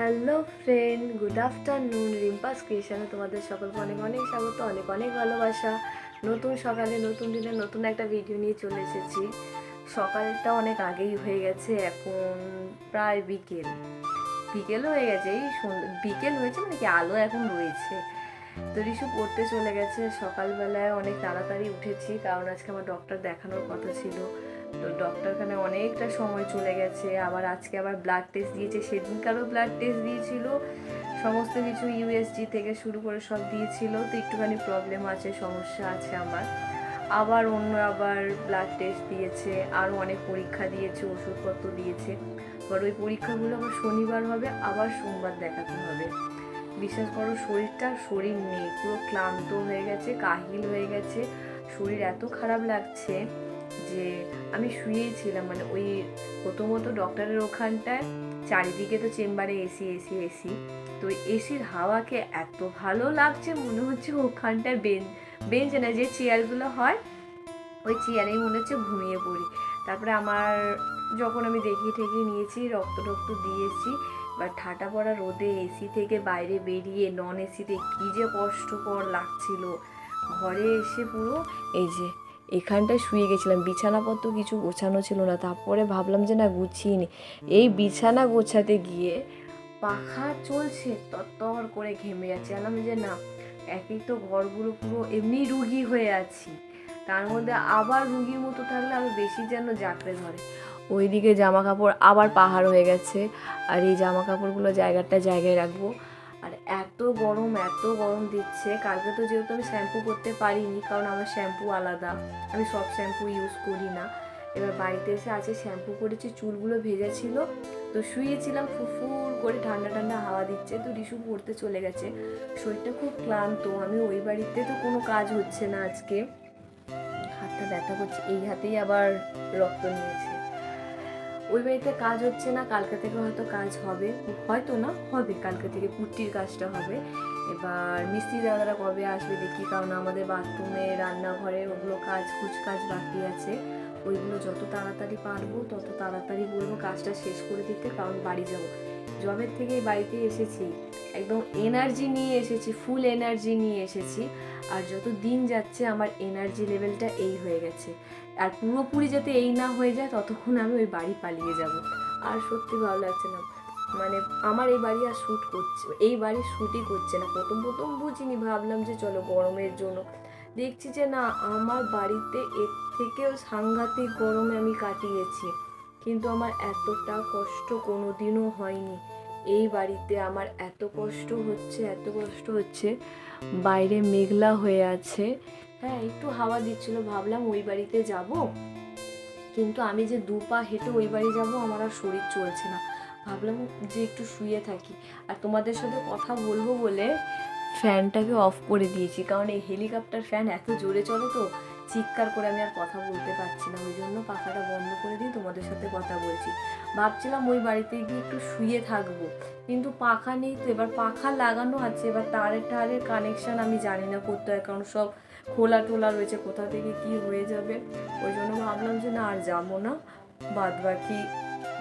Hello friend, good afternoon. Rimpa's ক্রিয়েশনে তোমাদের সকলকে অনেক অনেক স্বাগত, অনেক অনেক ভালোবাসা। নতুন সকালে, নতুন দিনে নতুন একটা ভিডিও নিয়ে চলে এসেছি। সকালটা অনেক আগেই হয়ে গেছে, এখন প্রায় বিকেল। বিকেল হয়ে গেছে, এই বিকেল হয়েছে মানে কি আলো এখন রয়েছে। তো রিশু পড়তে চলে গেছে, সকালবেলায় অনেক তাড়াতাড়ি উঠেছি, কারণ আজকে আমার ডক্টর দেখানোর কথা ছিল। তো ডক্টরখানে অনেকটা সময় চলে গেছে, আবার আজকে আবার ব্লাড টেস্ট দিয়েছে, সেদিনকারও ব্লাড টেস্ট দিয়েছিল, সমস্ত কিছু ইউএসজি থেকে শুরু করে সব দিয়েছিল, তো একটুখানি প্রবলেম আছে, সমস্যা আছে আমার। আবার অন্য আবার ব্লাড টেস্ট দিয়েছে, আরও অনেক পরীক্ষা দিয়েছে, ওষুধপত্র দিয়েছে। এবার ওই পরীক্ষাগুলো আবার শনিবার হবে, আবার সোমবার দেখাতে হবে। বিশ্বাস করো, শরীরটা, শরীর নেই, পুরো ক্লান্ত হয়ে গেছে, কাহিল হয়ে গেছে, শরীর এত খারাপ লাগছে। যে আমি শুয়েই ছিলাম মানে ওই প্রথমত ডক্টরের ওখানটায়, চারিদিকে তো চেম্বারে এসি এসি এসি তো এসির হাওয়াকে এত ভালো লাগছে, মনে হচ্ছে ওখানটায় বেঞ্চ বেঞ্চ না, যে চেয়ারগুলো হয়, ওই চেয়ারেই মনে হচ্ছে ঘুমিয়ে পড়ি। তারপরে আমার যখন আমি দেখিয়ে ঠেকিয়ে নিয়েছি, রক্ত টক্ত দিয়েছি, এবার ঠাটা পড়া রোদে এসি থেকে বাইরে বেরিয়ে নন এসিতে কী যে কষ্টকর লাগছিল। ঘরে এসে পুরো এই যে এখানটায় শুয়ে গেছিলাম, বিছানাপত্র কিছু গোছানো ছিল না, তারপরে ভাবলাম যে না গুছিয়ে নি। এই বিছানা গোছাতে গিয়ে পাখা চলছে তত্তর করে ঘেমে যাচ্ছে আলাম যে না, একই তো ঘরগুলো পুরো এমনি রুগী হয়ে আছি। তার মধ্যে আবার রুগীর মতো থাকলে আরও বেশি যেন জাকড়ে ধরে। ওইদিকে জামা কাপড় আবার পাহাড় হয়ে গেছে, আর এই জামা কাপড়গুলো জায়গাটা জায়গায় রাখব। গরম, এত গরম দিচ্ছে। কালকে তো যেহেতু আমি শ্যাম্পু করতে পারিনি, কারণ আমার শ্যাম্পু আলাদা। আমি সব শ্যাম্পু ইউজ করি না এবার বাড়িতে এসে আছে শ্যাম্পু করেছি, চুলগুলো ভেজা ছিল। তো শুয়েছিলাম ফুফুর করে ঠান্ডা ঠান্ডা হাওয়া দিচ্ছে। তো রিশু পড়তে চলে গেছে। শরীরটা খুব ক্লান্ত। আমি ওই বাড়িতে তো কোনো কাজ হচ্ছে না আজকে। হাতটা ব্যথা করছে। এই হাতেই আবার রক্ত নিয়েছে। ওই বাড়িতে কাজ হচ্ছে না, কালকে থেকে হয়তো কাজ হবে। হয়তো না, হবে কালকে থেকে, পুট্টির কাজটা হবে। এবার মিস্ত্রি দাদারা কবে আসবে দেখি, কারণ আমাদের বাথরুমে, রান্নাঘরে ওগুলো কাজ কুচ কাজ বাকি আছে। ওইগুলো যত তাড়াতাড়ি পারব, তত তাড়াতাড়ি বলব কাজটা শেষ করে দিতে, কারণ বাড়ি যাব। জবের থেকে বাড়িতে এসেছি। একদম এনার্জি নিয়ে এসেছি ফুল এনার্জি নিয়ে এসেছি। আর যত দিন যাচ্ছে আমার এনার্জি লেভেলটা এই হয়ে গেছে। আর পুরোপুরি যাতে এই না হয়ে যায়, ততক্ষণ আমি ওই বাড়ি পালিয়ে যাব। আর সত্যি ভালো লাগছে না মানে আমার এই বাড়ি আর শ্যুট করছে, এই বাড়ি শ্যুটই করছে না। প্রথম প্রথম বুঝিনি, ভাবলাম যে চলো গরমের জন্য। দেখছি যে না, আমার বাড়িতে এর থেকেও সাংঘাতিক গরমে আমি কাটিয়েছি। কিন্তু আমার এতটা কষ্ট কোনো দিনও হয়নি। এই বাড়িতে আমার এত কষ্ট হচ্ছে, এত কষ্ট হচ্ছে। বাইরে মেঘলা হয়ে আছে। হ্যাঁ একটু হাওয়া দিচ্ছিল, ভাবলাম ওই বাড়িতে যাব। কিন্তু আমি যে দু পা হেঁটে ওই বাড়ি যাব, আমার আর শরীর চলছে না। ভাবলাম যে একটু শুয়ে থাকি। আর তোমাদের সাথে কথা বলব বলে ফ্যানটাকে অফ করে দিয়েছি। কারণ এই হেলিকপ্টার ফ্যান এত জোরে চলে তো চিৎকার করে আমি আর কথা বলতে পারছি না, ওই জন্য পাখাটা বন্ধ করে দিয়ে তোমাদের সাথে কথা বলছি। ভাবছিলাম ওই বাড়িতে গিয়ে একটু শুয়ে থাকব, কিন্তু পাখা নেই তো, এবার পাখা লাগানো আছে, এবার তারের টারের কানেকশান আমি জানি না করতে হয় কারণ সব খোলা টোলা রয়েছে, কোথা থেকে কি হয়ে যাবে। ওই জন্য ভাবলাম যে না, আর যাব না। বাদ বাকি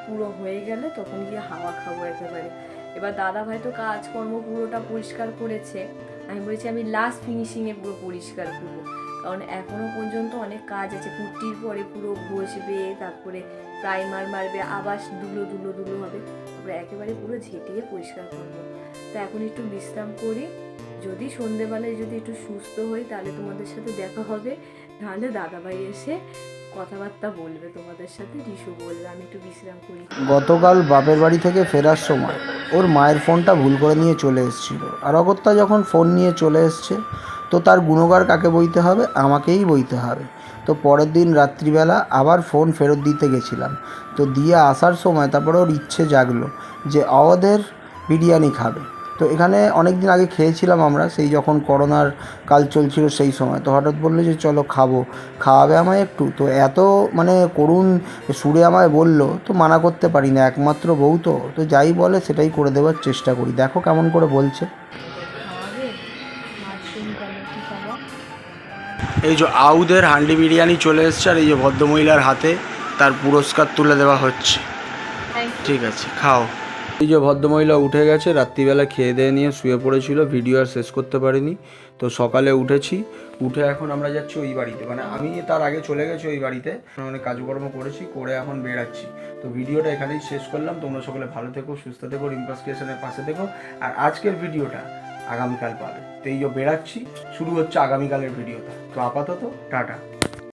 পুরো হয়ে গেলে তখন গিয়ে হাওয়া খাব একেবারে। এবার দাদা ভাই তো কাজকর্ম পুরোটা পরিষ্কার করেছে। আমি বলেছি, আমি লাস্ট ফিনিশিংয়ে পুরো পরিষ্কার করব। কারণ এখনও পর্যন্ত অনেক কাজ আছে। কুর্তির পরে পুরো ঘষবে তারপরে প্রাইমার মারবে, আবার দুলো দুলো দুলো হবে। তারপরে একেবারে পুরো ঝেঁটিয়ে পরিষ্কার করব। তো এখন একটু বিশ্রাম করি। যদি সন্ধেবেলায় যদি একটু সুস্থ হই, তাহলে তোমাদের সাথে দেখা হবে। নাহলে দাদাভাই এসে কথাবার্তা বলবে তোমাদের সাথে? রিশু একটু বিশ্রাম করি। গতকাল বাপের বাড়ি থেকে ফেরার সময় ওর মায়ের ফোনটা ভুল করে নিয়ে চলে এসেছিল। আর অগত্যা যখন ফোন নিয়ে চলে এসছে, তো তার গুণগার কাকে বইতে হবে? আমাকেই বইতে হবে। তো পরের দিন রাত্রিবেলা আবার ফোন ফেরত দিতে গেছিলাম। তো দিয়ে আসার সময় তারপরে ওর ইচ্ছে জাগলো যে অওদের বিরিয়ানি খাবে। তো এখানে অনেক দিন আগে খেয়েছিলাম আমরা সেই যখন করোনার কাল চলছিল সেই সময়। তো হঠাৎ বলল যে চলো খাব। খাওয়াবে আমায় একটু? তো এত মানে করুণ সুরে আমায় বলল তো মানা করতে পারি না একমাত্র বউ তো। তো যাই বলে সেটাই করে দেওয়ার চেষ্টা করি। দেখো কেমন করে বলছে। এই যে আউদের হান্ডি বিরিয়ানি চলে এসছে আর এই যে ভদ্রমহিলার হাতে তার পুরস্কার তুলে দেওয়া হচ্ছে। ঠিক আছে খাও। এই যে ভদ্রমহিলা উঠে গেছে, রাত্রিবেলা খেয়ে দিয়ে নিয়ে শুয়ে পড়েছিল, ভিডিও আর শেষ করতে পারিনি। তো সকালে উঠেছি, উঠে এখন আমরা যাচ্ছি ওই বাড়িতে। মানে আমি তার আগে চলে গেছি ওই বাড়িতে অনেক কাজকর্ম করেছি, করে এখন বেরাচ্ছি তো ভিডিওটা এখানেই শেষ করলাম। তোমরা সকলে ভালো থেকো, সুস্থ থেকো রিম্পাস পাশে থেকো। আর আজকের ভিডিওটা আগামীকাল পাবে। তো এই যে বেরাচ্ছি শুরু হচ্ছে আগামীকালের ভিডিওটা। তো আপাতত, টাটা।